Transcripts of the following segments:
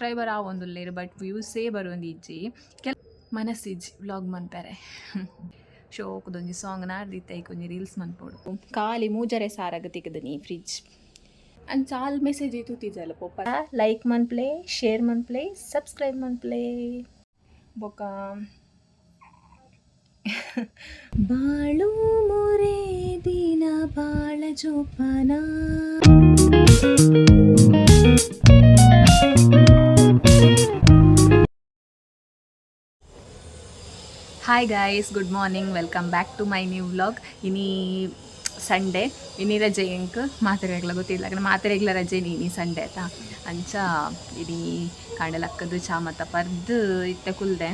Subscriber ಆವೊಂದುಲ್ಲೆರ್ but ವ್ಯೂಸೇ ಬರೋಂದಿಜ್ಜಿ ಕೆಲ ಮನಸ್ಸಿಜ್ಜಿ ವ್ಲಾಗ್ ಮನ್ಪೆರೆ ಶೋಕುದೊಂಜಿ ಸಾಂಗ್ ನಾಡ್ದಿತ್ತ ಒಂಜಿ ರೀಲ್ಸ್ ಮನ್ಪೋಡು ಖಾಲಿ ಮೂಜರೆ ಸಾರಾಗ ತಿಕ್ಕದನಿ ಫ್ರಿಜ್ ಅಂಡ್ ಚಾಲ್ ಮೆಸೇಜ್ ಇತ್ತು ತಿಜಲ್ಲ ಪೊಪ್ಪ ಲೈಕ್ ಮನ್ಪ್ಲೆ ಶೇರ್ ಮನ್ಪ್ಲೆ ಸಬ್ಸ್ಕ್ರೈಬ್ ಮನ್ಪ್ಲೆ ಬೊಕ್ಕ ಬಾಳು ಮೊರೆ ದಿನ ಬಾಳ ಜೋಪಾನ. Hi guys good morning welcome back to my new vlog ಇನಿ ಸಂಡೆ ಇನಿ ರಜೆ ಎಂಕ್? ಮಾತ್ರೆಗ್ಲ ಗೊತ್ತಿಲ್ಲ. ಯಾಕಂದ್ರೆ ಮಾತ್ರೆಗ್ಲ ರಜೆ ನೀನಿ ಸಂಡೆ ಆಯ್ತಾ ಅಂಚ, ಇಡೀ ಕಾಂಡಲಕ್ಕದು ಮತ್ತ ಪರ್ದು ಇತ್ತೆ ಕುಲ್ದೆ.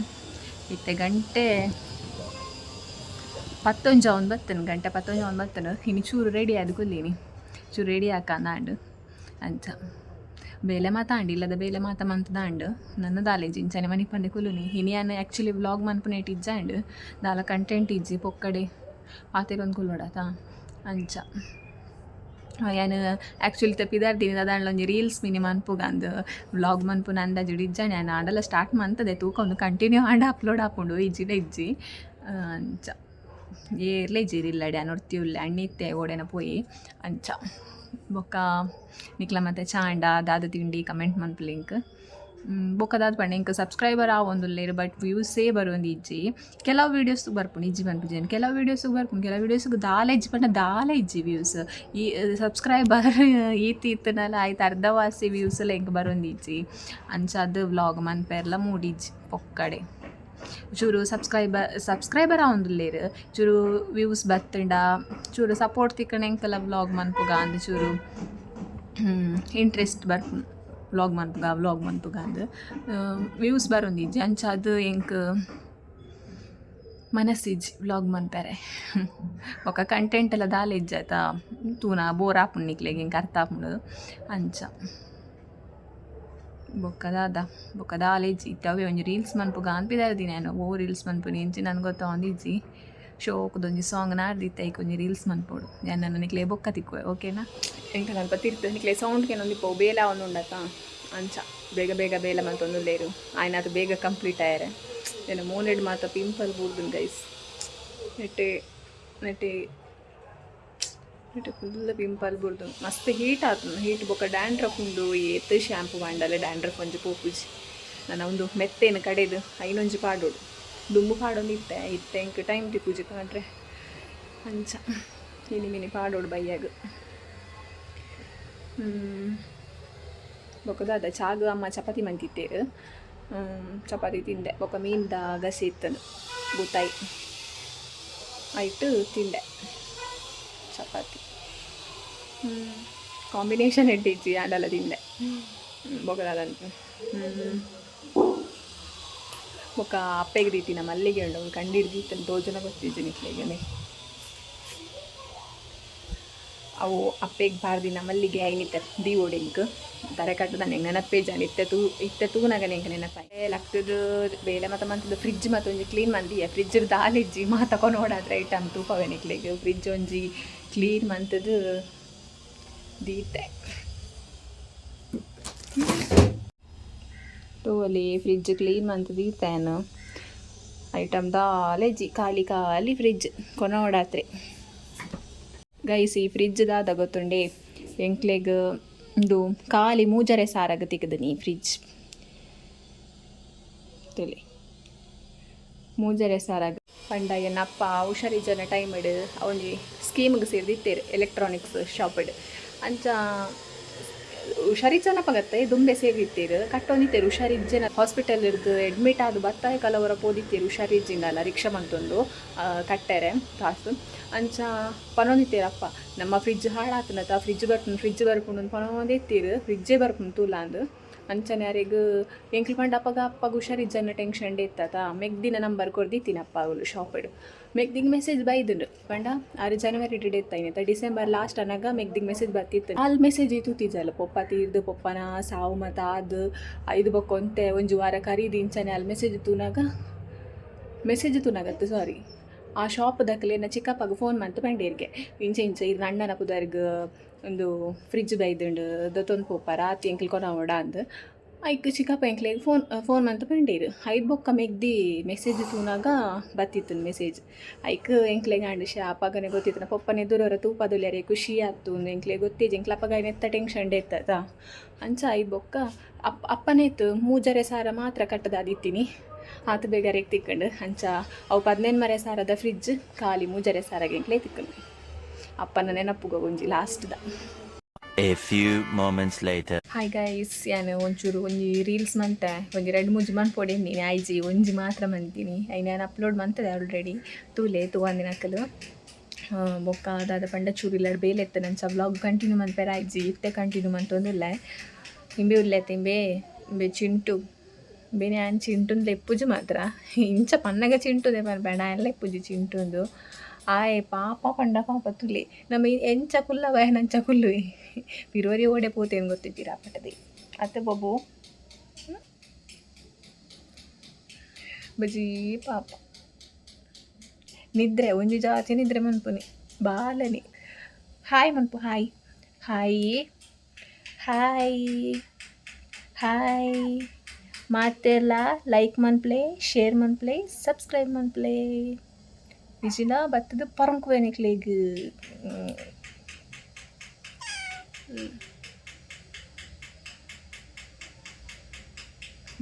ಇತ್ತೆ ಗಂಟೆ ಪತ್ತೊಂಜ ಒಂದು ಬತ್ತನು ಗಂಟೆ ಪತ್ತೊಂಜ ಒಂದು ಬತ್ತನು ಇನ್ನು ಚೂರು ರೆಡಿ ಆದ ಕುಲ್ಲೀನಿ. ಚೂರು ರೆಡಿ ಹಾಕ ನಾಂಡು. ಅಂಚ. ಬೇಲೆ ಮಾತಾಂಡಿ ಇಲ್ಲದ ಬೇಲೆ ಮಾತ ಮಂತದಾಂಡು ನನ್ನ ದಾಲೆ ಜಿಂಚನೆ ಮನೆ ಪಂದೆ ಕುಲುನಿ ಹಿನಿಯಾನ ಆ್ಯಕ್ಚುಲಿ ವ್ಲಾಗ್ ಮನ್ಪುನ ಇಟ್ಟಿಜ್ಜ ಆ್ಯಂಡ್ ದಾಲ ಕಂಟೆಂಟ್ ಇಜ್ಜಿ ಪೊಕ್ಕಡೆ ಪಾತೆರೊಂದು ಕುಲ್ವಡತ ಅಂಚ ಯಾನು ಆ್ಯಕ್ಚುಲಿ ತಪ್ಪಿದಾರ್ದಿನಿ ದಾಂಡ್ಲ ಒಂಜಿ ರೀಲ್ಸ್ ಮಿನಿ ಮನ್ಪುಗಂದು ವ್ಲಾಗ್ ಮನ್ಪುನ ಅಂದಾಜು ಇಜ್ಜಾಣೆ ನಾನು ಆಡಲ್ಲ ಸ್ಟಾರ್ಟ್ ಮಂತದೆ ತೂಕ ಒಂದು ಕಂಟಿನ್ಯೂ ಆಂಡ ಅಪ್ಲೋಡ್ ಹಾಕೊಂಡು ಇಜ್ಜಿಡ ಇಜ್ಜಿ ಅಂಚ ಏರ್ಲೆ ಅನ್ನೋರ್ತಿ ನೋಡ್ತೀವಿಲ್ಲ ಅಣ್ಣಿತ್ತೆ ಓಡೆನ ಪೋಯಿ ಅಂಚ ಬೊಕ್ಕ ನಿಕ್ಲ ಮತ್ತೆ ಚಾಂಡ ದಾದ ತಿಂಡಿ ಕಮೆಂಟ್ ಮಂತ್ ಲಿಂಕ್ ಬೊಕ್ಕ ದಾದ ಪಂಡ ಇಂಕ ಸಬ್ಸ್ಕ್ರೈಬರ್ ಆ ಒಂದು ಲೇರ್ ಬಟ್ ವ್ಯೂಸೇ ಬರೋಂದು ಇಜ್ಜಿ. ಕೆಲವು ವೀಡಿಯೋಸ್ ಬರ್ಪಣ, ಇಜ್ಜಿ ಮನ್ಪುಜೇನು ಕೆಲವು ವೀಡಿಯೋಸ್ ಬರ್ಪುಂಡು ಕೆಲವು ವೀಡಿಯೋಸಿಗೆ ದಾಲ ಇಜ್ಜಿ, ಪಂಡ ದಾಲ ಇಜ್ಜಿ ವ್ಯೂಸ್ ಈ ಸಬ್ಸ್ಕ್ರೈಬರ್ ಈತ್ ಇತ್ತನಲ್ಲ ಆಯ್ತು ಅರ್ಧವಾಸಿ ವ್ಯೂಸ್ ಎಲ್ಲ ಹೆಂಗೆ ಬರೋಂದು ಇಜ್ಜಿ ಅಂಚಾದ ವ್ಲಾಗ್ ಮನ್ಪೆರ್ಲ ಮೂಡಿಜ್ಜಿ ಪೊಕ್ಕಡೆ. ಚೂರು ಸಬ್ಸ್ಕ್ರೈಬರ್ ಸಬ್ಸ್ಕ್ರೈಬರ್ ಆವೊಂದುಲ್ಲೇರ್ ಚೂರು ವ್ಯೂಸ್ ಬತ್ತುಂಡ ಚೂರು ಸಪೋರ್ಟ್ ತಿಕ್ಕಣ ಎಂಕಲ ವ್ಲಾಗ್ ಮನ್ಪುಗ ಅಂದ್ ಚೂರು ಇಂಟ್ರೆಸ್ಟ್ ಬರ್ಪುನ್ ವ್ಲಾಗ್ ಮನ್ಪುಗ ವ್ಲಾಗ್ ಮನ್ಪುಗ ಅಂದ್. ವ್ಯೂಸ್ ಬರೊಂದಿಜ್ಜಿ ಅಂಚ ಅದು ಎಂಕ್ ಮನಸ್ಸಿಜ್ಜಿ ವ್ಲಾಗ್ ಮನ್ಪೆರೆ ಬೊಕ ಕಂಟೆಂಟ್ ಎಲ್ಲ ದಾಲ ಇಜ್ಜಾಯ್ತ ತೂನ ಬೋರ್ ಆಪುಂಡು ಹಿಂಗೆ ಅರ್ಥ ಆಪುಂಡು ಅಂಚ. ಬೊಕ್ಕ ಬೊಕ್ಕದ ಬೊಕ್ಕ ದಾಲೇಜಿ ಇತ್ತವೆ ಒಂಜಿ ರೀಲ್ಸ್ ಮನ್ಪುಗ ಅನ್ಪಿದಾರ್ದಿ ನಾನು ಓ ರೀಲ್ಸ್ ಮನ್ಪುನಿ ಎಂಚಿ ನನ್ಗೆ ಇಜ್ಜಿ ಒಂದಿಜ್ಜಿ ಶೋಕುದೊಂಜಿ ಸಾಂಗ್ ನಾಡ್ದಿತ್ತ ಒಂದು ರೀಲ್ಸ್ ಮನ್ಪೋಡು. ನನ್ನ ನಿಕ್ಲೆ ಬೊಕ್ಕ ತಿಕ್ಕುವೆ, ಓಕೆನಾ? ಎಂಕ ನಲ್ಪ ತಿರ್ತು, ನಿಕ್ಲೆ ಸೌಂಡ್ಗೆ ಪೋ ಬೇಲ ಒಂದು ಉಂಡತ್ತ ಅಂಚ, ಬೇಗ ಬೇಗ ಬೇಲ ಮಂತೊಂದು ಲೇರು ಆಯ್ನ ಅದು ಬೇಗ ಕಂಪ್ಲೀಟ್ ಆಯ್ರೆ. ಏನು ಮೂಲೆಡ್ ಮಾತ್ರ ಪಿಂಪಲ್ ಬೂರ್ದು ಗೈಸ್ ನೆಟ್ಟೆ ನೆಟ್ಟೆ ನೆಟ್ಟೆ ಫುಲ್ ಪಿಂಪಲ್ ಬುರ್ದು ಮಸ್ತ್ ಹೀಟ್ ಆತು ಹೀಟ್ ಬೊಕ್ಕ ಡ್ಯಾಂಡ್ರಫ್ ಉಂಡು ಏತ್ ಶ್ಯಾಂಪು ಮಾಡಲ್ಲ ಡ್ಯಾಂಡ್ರಫ್ ಒಂಜಿ ಪೋಪುಜಿ. ನನ್ನ ಒಂದು ಮೆತ್ತೇನು ಕಡೆದು, ಐನೊಂಜಿ ಪಾಡೋಡು. ದುಂಬು ಪಾಡೊಂದು ಇತ್ತೆ ಇತ್ತೆ ಎಂಕ್ ಟೈಮ್ ತಿಪ್ಪುಜಿ ಕಾಣ್ರೆ ಅಂಚ, ಮಿನಿ ಮಿನಿ ಪಾಡೋಡು ಬೈಯಾಗ. ಬೊಕ್ಕದಾದ ಚಾಗ ಅಮ್ಮ ಚಪಾತಿ ಮಂತಿತ್ತೇರು. ಚಪಾತಿ ತಿಂದೆ. ಬೊಕ್ಕ ಮೀನ್ದ ಗಸಿ ಇತ್ತನು ಬೂತಾಯಿ ಆಯ್ತು, ತಿಂದೆ. ಚಪಾತಿ. ಕಾಂಬಿನೇಷನ್ ಇಟ್ಟಿದ್ವಿ ಆಡಲ್ಲ ತಿಂದೆ. ಬೊಗದಾದಂತ ಬೊಕ್ಕ ಅಪ್ಪೆಗೆ ನಮ್ಮ ಮಲ್ಲಿಗೆ ಉಂಡು ಅವ್ನು ಕಂಡಿಡ್ದಿತ್ತು ತೋಜನ ಗೊತ್ತಿದ್ದೀನಿ ನಿಕ್ಲೆಗನೆ ಅವು ಅಪ್ಪೆಗೆ ಬಾರ್ದಿನ ಮಲ್ಲಿಗೆ ಐನಿತ್ತೆ ದೀವೋಡೆಂಕ್ ದರೆ ಕಟ್ಟದ ನೆಂಗೆ ನೆನಪೇ ಜಾನ್ ಇತ್ತೆ ತೂ ಇತ್ತೆ ತೂನಾಗ ನೆಂಗೆ ನೆನಪಾಯ. ಲಕ್ತದ ಬೇಲೆ ಮತ್ತು ಮಂತದ ಫ್ರಿಜ್ ಮತ್ತೊಂಜಿ ಒಂಜಿ ಕ್ಲೀನ್ ಮಂದಿಯ. ಫ್ರಿಜ್ ದಾಲಿಜ್ಜಿ ಮಾ ತಕೊಂಡು ಓಡಾದ್ರೆ ಐಟಮ್ ತೂಪವೆ ನಿಕ್ಲಿಗೆ. ಫ್ರಿಜ್ ಒಂಜಿ ಕ್ಲೀನ್ ಮಂತದ್ದು ದೀತೆ. ತೋಲಿ ಫ್ರಿಜ್ ಕ್ಲೀನ್ ಮಂತ್ ದೀತೇನು ಐಟಮ್ ದಾಲೇಜಿ ಖಾಲಿ ಖಾಲಿ ಫ್ರಿಜ್ ಕೊನ ಗೈಸಿ ಫ್ರಿಜ್ ದಾದ ಗೊತ್ತುಂಡೆ? ಎಂಕ್ಲೆಗ್ ಇದು ಖಾಲಿ ಮೂಜರೆ ಸಾರಾಗ ನೀ ಫ್ರಿಜ್ ತುಲಿ. ಮೂಜರೆ ಸಾರಾಗ ಪಂಡ ಏನಪ್ಪ ಹುಷಾರಿಜನ ಟೈಮ್ ಇಡು. ಅವನಿಗೆ ಸ್ಕೀಮ್ಗೆ ಸೇರಿದಿತ್ತೇರು ಎಲೆಕ್ಟ್ರಾನಿಕ್ಸ್ ಶಾಪ್ ಇಡು. ಅಂಚ ಹುಷಾರಿಜನ ಗತ್ತೆ, ದುಂಬೆ ಸೇರಿತ್ತೇರು ಕಟ್ಟೊಂದಿತ್ತೇರು ಹುಷಾರಿಜ್ಜನ ಹಾಸ್ಪಿಟಲ್ ಇರ್ದು ಅಡ್ಮಿಟ್ ಆದ ಬತ್ತಾಯ ಕಲವರ ಪೋದಿತ್ತೇರು ಹುಷಾರಿಜ್ಜಿನಲ್ಲ ರಿಕ್ಷಾ ಮಂತೊಂದು ಕಟ್ಟಾರೆ, ಕಾಸು. ಅಂಚ ಪನೊಂದಿತ್ತೇರಪ್ಪ ನಮ್ಮ ಫ್ರಿಜ್ ಹಾಳಾತನತ ಫ್ರಿಜ್ ಬರ್ಕೊಂಡು ಫ್ರಿಜ್ ಬರ್ಕೊಂಡು ಪನೊಂದಿತ್ತೀರು ಫ್ರಿಜ್ಜೇ ಬರ್ಪುಂಡು ತೂಲಾಂದು ಅಂಚನೆ ಯಾರಿಗೂ ಎಂಕ್ಲು ಪಂಡ ಅಪ್ಪಗ ಅಪ್ಪಗ ಹುಷಾರಿಜ್ಜನ ಟೆನ್ಷನ್ ಇತ್ತತ. ಮೆಗ್ದಿನ ನಂಬರ್ ಕೊರ್ದಿತ್ತೀನಪ್ಪ ಅವಳು ಶಾಪಿಡು ಮೆಗ್ದಿಗೆ ಮೆಸೇಜ್ ಬೈದುಂಡು. ಪಂಡ, ಆರು ಜನವರಿ ಡಿಡ್ ಆಯ್ನೈತ ಡಿಸೆಂಬರ್ ಲಾಸ್ಟ್ ಅನ್ನಾಗ ಮೆಗ್ದಿಗೆ ಮೆಸೇಜ್ ಬರ್ತಿತ್ತು ಅಲ್ಲಿ ಮೆಸೇಜ್ ಇತ್ತು ತೂತಿದ್ದಲ್ಲ ಪೊಪ್ಪ ತೀರ್ದು, ಪೊಪ್ಪನ, ಸಾವು ಮತ ಅದು ಐದು ಬಕ್ಕೊಂತೆ ಒಂದು ವಾರ ಕರೀದಿ ಇಂಚನೆ ಅಲ್ಲಿ ಮೆಸೇಜ್ ತೂನಾಗ ಮೆಸೇಜ್ ತೂನಾಗತ್ತೆ ಸಾರಿ ಆ ಶಾಪ್ ದಕ್ಕಲೇನ ಚಿಕ್ಕಪ್ಪಗ ಫೋನ್ ಮಾಡ್ತು ಪಂಡೇರ್ಗೆ. ಇಂಚೆ ಇಂಚೆ ಇದು ಅಣ್ಣನ ಪುದರ್ಗ ಒಂದು ಫ್ರಿಜ್ ಬೈದುಂಡು ದತ್ತೊಂದು ಪೋಪ ಆತಿ ಎಂಕಲ್ ಕೊನವಡ ಅಂದ್. ಐಕ್ ಚಿಕ್ಕಪ್ಪ ಎಂಕ್ಲೆಗ್ ಫೋನ್ ಫೋನ್ ಮಂತ ಪಂಡೀರು ಐದು ಬೊಕ್ಕ ಮೆಗ್ದಿ ಮೆಸೇಜ್ ತೂನಾಗ ಬತ್ತಿತ್ತು ಮೆಸೇಜ್ ಐಕ್ ಎಂಕ್ಲೆಗ್ ಆಂಡ್ ಅಪ್ಪಗನೆ ಗೊತ್ತಿತ್ತು ಪಪ್ಪನೆ ದೂರವರ ತೂಪದೊಲ್ಯಾರೆ ಖುಷಿ ಆಯ್ತು ಎಂಕ್ಲೆಗ್ ಗೊತ್ತಿಜ್ಜಿ ಎಂಕ್ಲಪ್ಪಗ ಎತ್ತ ಟೆನ್ಷನ್ ಇರ್ತದ ಅಂಚ ಐದು ಬೊಕ್ಕ ಅಪ್ಪ ಅಪ್ಪನೇತು ಮೂಜರೆ ಸಾರ ಮಾತ್ರ ಕಟ್ಟದಾದಿತ್ತೀನಿ ಆತ ಬೇಗ ರೇಗ್ ತಿಕ್ಕಂಡು, ಅಂಚ ಅವು ಪದ್ನೇನು ಮರೆ ಸಾರದ ಫ್ರಿಜ್ ಖಾಲಿ ಮೂಜರೆ ಸಾರಾಗೆ ಎಂಕ್ಲೆ ತಿಕ್ಕಂಡು. ಅಪ್ಪನ ನೆನಪುಗ ಒಂಜಿ ಲಾಸ್ಟ್ದ a few moments later hi guys ಯಾನು ಒಂಚೂರು ಒಂಜಿ ರೀಲ್ಸ್ ಮಂತೆ ಒಂಜಿ ರೆಡ್ ಮೂಜಿ ಮನ್ಪೊಡೆ ನೀನು ಐಜಿ ಒಂಜಿ ಮಾತ್ರ ಮಂತೀನಿ. ಐ ನಾನು ಅಪ್ಲೋಡ್ ಮಂತದೆ ಆಲ್ರೆಡಿ ತೂಲೆ ತೂವಂದಿನಕಲು ಬೊಕ್ಕ ಅದಾದ ಪಂಡ ಚೂರು ಇಲ್ಲಾಡ್ ಬೇಲೆ ಎತ್ತ ಬ್ಲಾಗ್ ವ್ಲಾಗ್ ಕಂಟಿನ್ಯೂ ಮನ್ಪೇರ ಐಜಿ ಇತ್ತೆ ಕಂಟಿನ್ಯೂ ಮಂತೊಂದಿಲ್ಲ ಹಿಂಬೆ ಉಲ್ಲೆ ತಿಂಬೆ ಬೆ ಚಿಂಟು. ಬೇನೆ ಆನ್ ಚಿಂಟುಂದು ಎಪ್ಪುಜು ಮಾತ್ರ. ಇಂಚ ಪನ್ನಗ ಚಿಂಟುದೆ ಬರ್ಬೇಡ ಎಲ್ಲ ಎಪ್ಪುಜಿ ಚಿಂಟುಂದು. ಆಯ್ ಪಾಪ ಪಂಡ ಪಾಪ ತುಲೆ ನಮ್ಮ ಎಂಚ ಕುಲ್ಲ ವಯನಂಚ ಕುಲ್ಲು. ಬಿರುವರಿ ಓಡೆ ಪೋತೇನು ಗೊತ್ತಿದ್ದೀರಾ ಪಟ್ಟದೆ ಅತ್ತೆ ಬಾಬು? ಬಜಿ ಪಾಪ. ನಿದ್ರೆ, ಒಂಜಿ ಜಾತಿ ನಿದ್ರೆ ಮನ್ಪುನಿ. ಬಾಲನಿ. ಹಾಯ್ ಮನ್ಪು, ಹಾಯ್. ಹಾಯ್. ಹಾಯ್. ಹಾಯ್. ಮಾತೆಲ್ಲ ಲೈಕ್ ಮನ್ ಪ್ಲೇ ಶೇರ್ ಮನ್ ಪ್ಲೇ ಸಬ್ಸ್ಕ್ರೈಬ್ ಮನ್ಪ್ಲೆ. ವಿಜಿಲ ಬತ್ತದ ಪರಂಕುವೆನಿಕ್ಲೆಗ್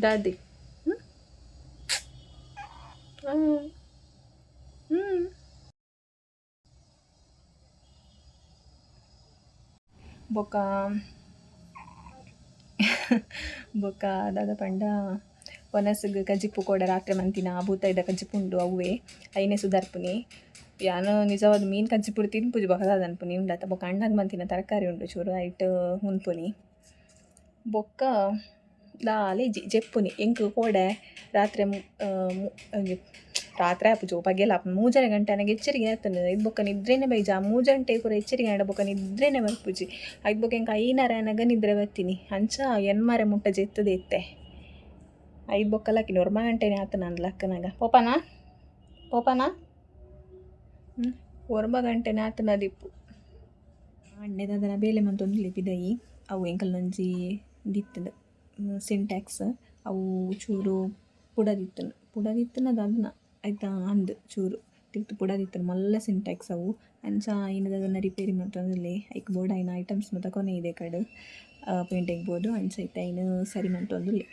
ದಾದಿ ಹ್ಞೂ ಹ್ಞೂ ಬೊಕ್ಕ ಬೊಕ್ಕ ದಾದ ಪಂಡ ಒನಸ್ಗ್ ಕಜಿಪ್ಪು ಕೂಡ ರಾತ್ರಿ ಮಂತಿನ, ಭೂತ ಇದ್ದ ಕಜಿಪ್ಪುಂಡು ಅವ್ವೇ, ಐನೆ ಸುಧಾರ್ಪುನಿ ಯಾನು ನಿಜವಾದ ಮೀನು ಕಜ್ಜಿಪುಡಿ ತಿನ್ಪುಜಿ ಬೊಕದಾದ ಅನ್ಪುನಿ ಉಂಡಾತ ಬೊಕ್ಕ ಅಣ್ಣಗೆ ಮಂತಿನ ತರಕಾರಿ ಉಂಡು ಚೂರು, ಐಟ್ ಹುನ್ಪುನಿ. ಬೊಕ್ಕ ದಾಲೆ ಜಿ, ಜೆಪ್ಪುನಿ. ಎಂಕ್ ಕೋಡೆ, ರಾತ್ರಿ ರಾತ್ರಿ ಆಪುಜು ಪಗೆಲ ಆಪುಂಡು ಮೂಜನೆ ಗಂಟೆ ನನಗೆ ಎಚ್ಚರಿಕೆ ಆತನ. ಇದು ಬೊಕ್ಕ ನಿದ್ರೆನೆ ಬೈಜ. ಮೂಜಂಟೆ ಕೂಡ ಎಚ್ಚರಿಕೆ ಆಂಡ ಬೊಕ್ಕ ನಿದ್ರೆನೆ ಬರ್ಪುಜಿ. ಐದು ಬೊಕ್ಕ ಎಂಕ ಐನಾರ ನನಗ ನಿದ್ರೆ ಬರ್ತೀನಿ. ಅಂಚ ಎನ್ಮಾರೆ ಮುಟ್ಟ ಜೆತ್ತದೆ ಇತ್ತೆ ಐದು ಬೊಕ್ಕಲಕ್ಕಿ ಒರ್ಮ ಗಂಟೆನೆ ಆತ ನನ್ನ ಲಕ್ಕನಾಗ. ಪೋಪನ? ಪೋಪನ? ಹ್ಞೂ ಒರ್ಮ ಗಂಟೆನೆ ಆತನ ದಿಪ್ಪು. ಅಣ್ಣೆದನ ಬೇಲೆ ಮಂತೊಂದು ಲಿಪಿದಯಿ, ಅವು ಎಂಕಲ್ ನಂಜಿ ದಿತ್ತದ ಸಿಂಟ್ಯಾಕ್ಸ್, ಅವು ಚೂರು ಪುಡದಿತ್ತನ. ಪುಡದಿತ್ತನ ಅದನ್ನ ಆಯ್ತಾ, ಅಂದ್ ಚೂರು. ತಿಕ್ತು ಪುಡದಿತ್ತನ, ಮಲ್ಲ ಸಿಂಟ್ಯಾಕ್ಸ್ ಅವು. ಅಂಚ ಏನದನ್ನ ರಿಪೇರಿ ಮಂತೊಂದುಲ್ಲೆ ಐಕ್ ಬೋರ್ಡ್ ಐನ ಐಟಮ್ಸ್ ಮತ್ತೆ ಕೊನೆ ಇದೆ ಕಡೆ ಪೇಂಟಿಂಗ್ ಬೋರ್ಡು ಅಂಚ ಐತೆ ಇನ್ನು ಸರಿ ಮಂತೊಂದುಲ್ಲೆ.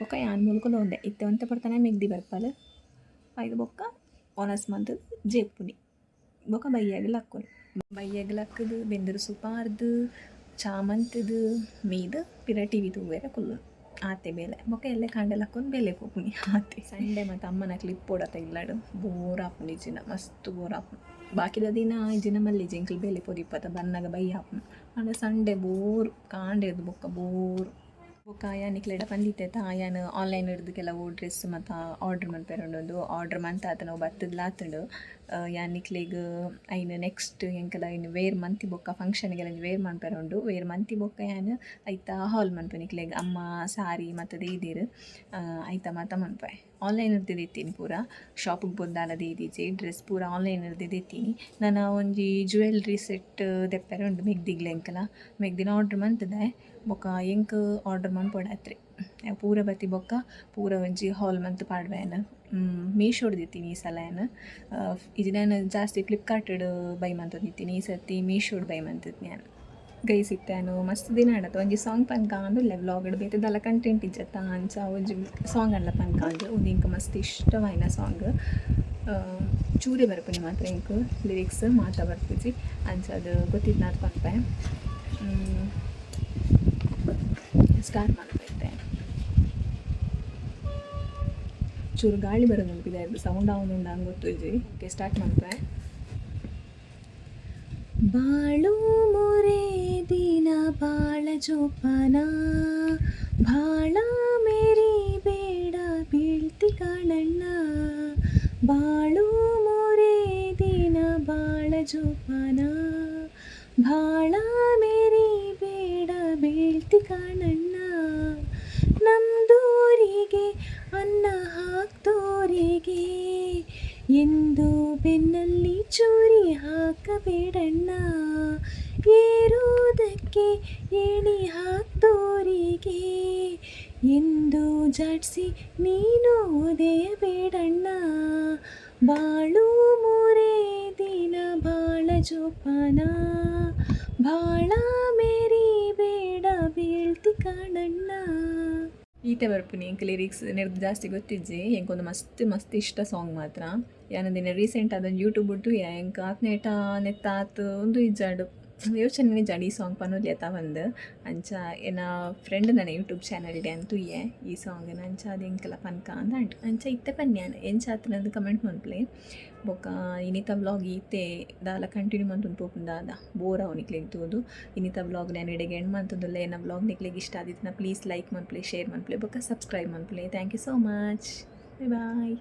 ಬೊಕ್ಕ ಯಾನ್ ಮುಲ್ಕೊಂಡು ಒಂದೆ ಇತ್ತೆ ಒಂತೆ ಪಡ್ತಾನೆ ಮೆಗ್ದಿ ಬರ್ಪಲ್ ಐದು ಬೊಕ್ಕ ಒನಸ್ ಮಂತ್ ಜೇಪುನಿ ಬೊಕ್ಕ ಬೈಯಾಗಲ ಹಾಕ್ಕೊನಿ ಬೈಯಾಗಲ ಹಾಕದು ಬೆಂದರು ಸುಪಾರ್ದು ಚಾಮಂತದು ಮೀದು ಪಿರ ಟಿ ವಿ ತೂವೇರ ಕುಲ್ಲು ಆತೆ ಬೇಲೆ ಬೊಕ್ಕ ಎಲ್ಲೆ ಕಾಂಡೆಲ್ಲ ಹಾಕೊಂಡು ಬೇಲೆ ಹೋಗ್ಪುನಿ ಆತೆ ಸಂಡೆ ಮತ್ತು ಅಮ್ಮನ ಕ್ಲಿಪ್ ಓಡತ್ತ ಇಲ್ಲಾಡು ಬೋರ್ ಆಪುನಿ ಜಿನ ಮಸ್ತ್ ಬೋರ್ ಆಪುನಿ ಬಾಕಿದ ದಿನ ಜಿನ ಮಲ್ಲಿ ಜಿಂಕ್ಲ್ ಬೇಲೆ ಪೊದಿಪ್ಪತ್ತ ಬನ್ನಾಗ ಬೈ ಆಪುನು ಅಂದ್ರೆ ಸಂಡೆ ಬೋರ್ ಕಾಂಡೆದು ಬೊಕ್ಕ ಬೋರ್ ಬೊಕ್ಕ ನಿಕ್ಲೆಡ ಪಂದಿತ್ತೆ ಆಯಾನ್ ಆನ್ಲೈನ್ ಹಿಡ್ದು ಕೆಲವು ಡ್ರೆಸ್ ಮತ್ತು ಆರ್ಡ್ರ್ ಮನ್ಪೆರೊಂದು ಆರ್ಡ್ರ್ ಮಂತ್ ಆತ ನಾವು ಬರ್ತದ್ಲ ಆತುಂಡು ಯಾನಿಕ್ಲೆಗ್ ಐನ್ ನೆಕ್ಸ್ಟ್ ಎಂಕಲ ಇನ್ನು ವೇರ್ ಮಂತಿ ಬೊಕ್ಕ ಫಂಕ್ಷನ್ಗೆಲ್ಲ ವೇರ್ ಮನ್ಪೆರೊಂಡು ವೇರ್ ಮಂತಿ ಬೊಕ್ಕ ಯಾನ್ ಐತ ಹಾಲ್ ಮನ್ಪುನಿಕ್ಲೆಗ್ ಅಮ್ಮ, ಸಾರಿ ಮತ್ತು ದೇದಿರ್ ಐತ ಮಾತ ಮನ್ಪೆ ಆನ್ಲೈನ್ ಇರ್ತಿದ್ದೀನಿ ಪೂರ. ಶಾಪಿಗೆ ಬಂದಾಲ ದೇದಿಜೆ. ಡ್ರೆಸ್ ಪೂರ ಆನ್ಲೈನ್ ಇರ್ದಿದ್ದೀನಿ ನಾನು ಒಂಜಿ ಜ್ಯುವೆಲ್ರಿ ಸೆಟ್ ದೆಪ್ಪರೆ ಉಂಡು ಮೆಗ್ದಿಗ್ಲೆ ಎಂಕಲ. ಮೆಗ್ದಿನ ಆರ್ಡ್ರ್ ಮಂತದೆ. ಬೊಕ್ಕ ಎಂಕ್ ಆರ್ಡರ್ ಮನ್ಪೊಡಾತ್ರಿ ಪೂರ ಬತ್ತಿ ಬೊಕ್ಕ, ಪೂರ ಒಂಜಿ ಹಾಲ್ ಮಂತ್ ಪಾಡ್ಬೇನ ಮೀಶೋಡ್ ದಿತ್ತೀನಿ ಈ ಸಲ ಏನು ಇದು ನಾನು ಜಾಸ್ತಿ ಫ್ಲಿಪ್ಕಾರ್ಟಡ್ ಬೈ ಮಂತೊಂದಿತ್ತೀನಿ ಈ ಸರ್ತಿ ಮೀಶೋಡ್ ಬೈ ಮಂತದ್ ನಾನು. ಗೈ ಸಿಕ್ತಾನು ಮಸ್ತ್ ದಿನ ಆಡತ್ತ ಒಂಜಿ ಸಾಂಗ್ ಪನ್ಕ ಅಂದುಲ್ಲೆ ವ್ಲಾಗ್ ಬೇತದಲ್ಲ ಕಂಟೆಂಟ್ ಇಜ್ಜತ್ತ ಅಂಚ ಒಂಜಿ ಸಾಂಗ್ ಅಲ್ಲ ಪನ್ಕ ಅಂದು ಒಂದು ಇಂಕ ಮಸ್ತ್ ಇಷ್ಟವಾಯಿನ ಸಾಂಗ್ ಚೂರಿ ಬರ್ಪುನಿ ಮಾತ್ರ ಇಂಕ್. ಲಿರಿಕ್ಸ್ ಮಾತ ಬರ್ಪುಜಿ. ಅಂಚ ಅದು ಗೊತ್ತಿತ್ತು ನಾತ್ ಪನ್ಪೆ ಸ್ಟಾರ್ಟ್ ಮಾಡ್ತೈತೆ ಚೂರು ಗಾಳಿ ಬರೋದು ನೆನಪಿದೆ ಅದು ಸೌಂಡ್ ಅವನು ಹಂಗೆ ಗೊತ್ತಿದ್ವಿ ಓಕೆ ಸ್ಟಾರ್ಟ್ ಮಾಡ್ತೆ ಬಾಳು ಮೊರೆ ದಿನ ಬಾಳ ಜೋಪನ. ಬಾಳ ಮೇರಿ ಬೇಡ ಬೀಳ್ತಿ ಕಾಣಣ್ಣ ಬಾಳು ಮೊರೆ ದಿನ ಬಾಳ ಜೋಪನ. ಬಾಳ ಚೂರಿ ಹಾಕಬೇಡಣ್ಣ. ಏರುವುದಕ್ಕೆ ಏಣಿ ಹಾಕ್ದೋರಿಗೆ. ಎಂದು ಜಾಡ್ಸಿ ನೀನು ಬೇಡಣ್ಣ ಬಾಳು ಮೂರೇ ದಿನ ಬಾಳ ಜೋಪಾನ. ಬಾಳ ಮೇರಿ ಬೇಡ ಬೀಳ್ತಿ ಕಾಣಣ್ಣ. ಈತೆ ಬರ್ಪುನಿ ಎಂಕ್ ಲಿರಿಕ್ಸ್ ನೆರ್ದು ಜಾಸ್ತಿ ಗೊತ್ತಿಜ್ಜಿ. ಹೆಂಗೊಂದು ಮಸ್ತ್ ಮಸ್ತ್ ಇಷ್ಟ ಸಾಂಗ್ ಮಾತ್ರ. ಯಾನಂದಿನ ರೀಸೆಂಟ್ ಅದೊಂದು ಯೂಟ್ಯೂಬ್ ಬಿಟ್ಟು ಎಂಕ್ ಆತ್ನೇಟ ನೆತ್ತಾತ್, ಒಂದು ಇಜ್ಜಾಡು. ಯೋಚನೆ ನಿಜಾಡು ಸಾಂಗ್ ಪನೋಲಿ ಅತ್ತ ಬಂದು ಅಂಚ ಏನ ಫ್ರೆಂಡ್ ನನ್ನ ಯೂಟ್ಯೂಬ್ ಚಾನಲ್ಗೆ ಅಂತೂ ಏ ಈ ಸಾಂಗ್ ಅಂಚ ಅದು ಎಂಕಲ ಪನ್ಕ ಅಂತ ಅಂಟು, ಅಂಚ ಇತ್ತೆ ಪನ್ಯಾನ ಎಂಚ ಆತನದು ಕಮೆಂಟ್ ಮನ್ಪ್ಲೆ ಬೊಕ್ಕ ಇನಿತ ಬ್ಲಾಗ್ ಈತೆ ದಾಲ ಕಂಟಿನ್ಯೂ ಮಂತ್ ಪೋಪುಂಡು ಅದ ಬೋರ್ ಕ್ಲಿಕ್ ತೂದು ಇನಿತ ಬ್ಲಾಗ್ ನಾನು ಎಡೆಗೆ ಹೆಣ್ಣು ಮಂತದಲ್ಲ, ಏನ ಬ್ಲಾಗ್ ನಿಕ್ಲಿಗೆ ಇಷ್ಟ ಆದಿತ್ತನ ಪ್ಲೀಸ್ ಲೈಕ್ ಮನ್ಪ್ಲೆ ಶೇರ್ ಮನ್ಪ್ಲೆ ಬೊಕ್ಕ ಸಬ್ಸ್ಕ್ರೈಬ್ ಮನ್ಪ್ಲೆ ಥ್ಯಾಂಕ್ ಯು ಸೋ ಮಚ್ 拜拜。